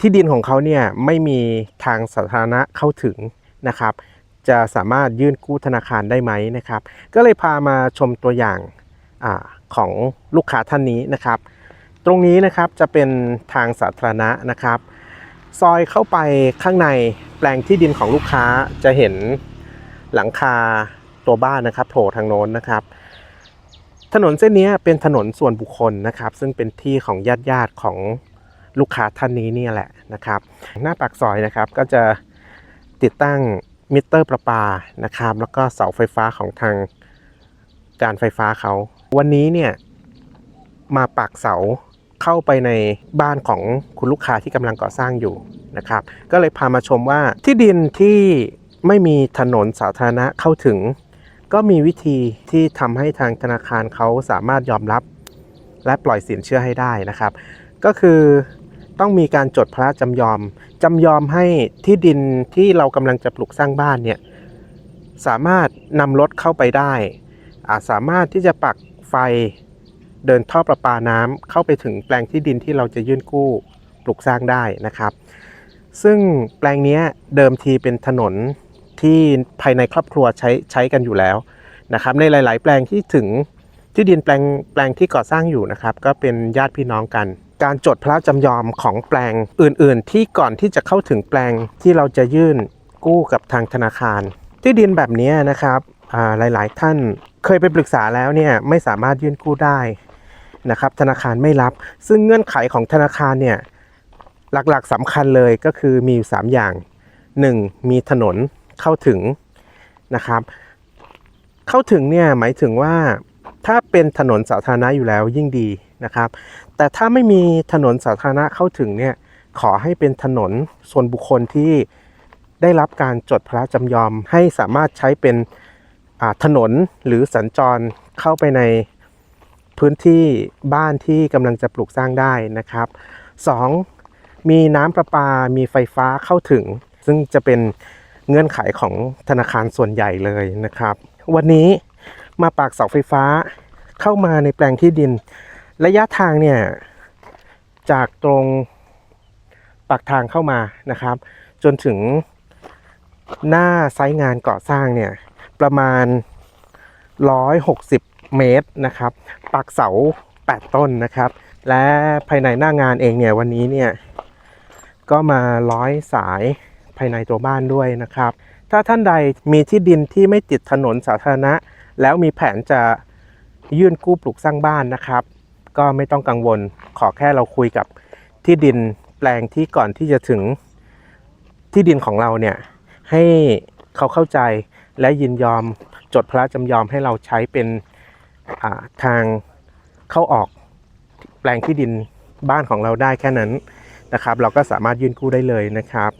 ที่ดินของเขาเนี่ยไม่มีทางสาธารณะเข้าถึงนะครับ จะสามารถยื่นกู้ธนาคารได้ไหมนะครับ ก็เลยพามาชมตัวอย่างอของลูกค้าท่านนี้นะครับ ตรงนี้นะครับจะเป็นทางสาธารณะนะครับ ซอยเข้าไปข้างในแปลงที่ดินของลูกค้าจะเห็นหลังคาตัวบ้านนะครับโผล่ทางโน้นนะครับ ถนนเส้นนี้เป็นถนนส่วนบุคคลนะครับ ซึ่งเป็นที่ของญาติญาติของ ลูกค้าท่านนี้เนี่ยแหละนะครับ หน้าปากซอยนะครับก็จะติดตั้งมิเตอร์ประปานะครับ แล้วก็เสาไฟฟ้าของทางการไฟฟ้าเขา วันนี้เนี่ยมาปักเสาเข้าไปในบ้านของคุณลูกค้าที่กำลังก่อสร้างอยู่นะครับ ก็เลยพามาชมว่าที่ดินที่ไม่มีถนนสาธารณะเข้าถึง ก็มีวิธีที่ทำให้ทางธนาคารเขาสามารถยอมรับ และปล่อยสินเชื่อให้ได้นะครับ ก็คือ ต้องมีการจดพระจำยอมจำยอมให้ที่ดินที่เรากำลังจะปลูกสร้างบ้านเนี่ยสามารถนำรถเข้าไปได้อาสามารถที่จะปักไฟเดินท่อประปาน้ำเข้าไปถึงแปลงที่ดินที่เราจะยื่นกู้ปลูกสร้างได้นะครับ ซึ่งแปลงนี้เดิมทีเป็นถนนที่ภายในครอบครัวใช้ใช้กันอยู่แล้วนะครับ ในหลาย ๆ แปลงที่ถึงที่ดินแปลงแปลงที่ก่อสร้างอยู่นะครับ ก็เป็นญาติพี่น้องกัน การจดพระจำยอมของแปลงอื่นๆ ที่ก่อนที่จะเข้าถึงแปลงที่เราจะยื่นกู้กับทางธนาคาร ที่ดินแบบนี้นะครับหลายๆ ท่านเคยไปปรึกษาแล้วเนี่ยไม่สามารถยื่นกู้ได้นะครับธนาคารไม่รับ ซึ่งเงื่อนไขของธนาคารเนี่ยหลักๆสำคัญเลยก็คือมีอยู่ 3 อย่าง 1. มีถนนเข้าถึงนะครับ เข้าถึงเนี่ยหมายถึงว่าถ้าเป็นถนนสาธารณะอยู่แล้วยิ่งดี นะครับ แต่ถ้าไม่มีถนนสาธารณะเข้าถึงเนี่ยขอให้เป็นถนนส่วนบุคคลที่ได้รับการจดพระจำยอมให้สามารถใช้เป็นถนนหรือสัญจรเข้าไปในพื้นที่บ้านที่กำลังจะปลูกสร้างได้นะครับ 2. มีน้ำประปา มีไฟฟ้าเข้าถึง ซึ่งจะเป็นเงื่อนไขของธนาคารส่วนใหญ่เลยนะครับ วันนี้มาปากเสาไฟฟ้าเข้ามาในแปลงที่ดิน ระยะทางเนี่ยจากตรงปากทางเข้ามานะครับ จนถึงหน้าไซต์งานก่อสร้างเนี่ยประมาณ 160 เมตรนะครับปักเสา 8 ต้นนะครับ และภายในหน้างานเองเนี่ยวันนี้เนี่ยก็มาร้อยสายภายในตัวบ้านด้วยนะครับ ถ้าท่านใดมีที่ดินที่ไม่ติดถนนสาธารณะ แล้วมีแผนจะยื่นกู้ปลูกสร้างบ้านนะครับ ก็ไม่ต้องกังวลขอแค่เราคุยกับที่ดินแปลงที่ก่อนที่จะถึงที่ดินของเราเนี่ยให้เขาเข้าใจและยินยอมจดพระจำยอมให้เราใช้เป็นาทางเข้าออกแปลงที่ดินบ้านของเราได้แค่นั้นนะครับ เราก็สามารถยื่นกู้ได้เลยนะครับ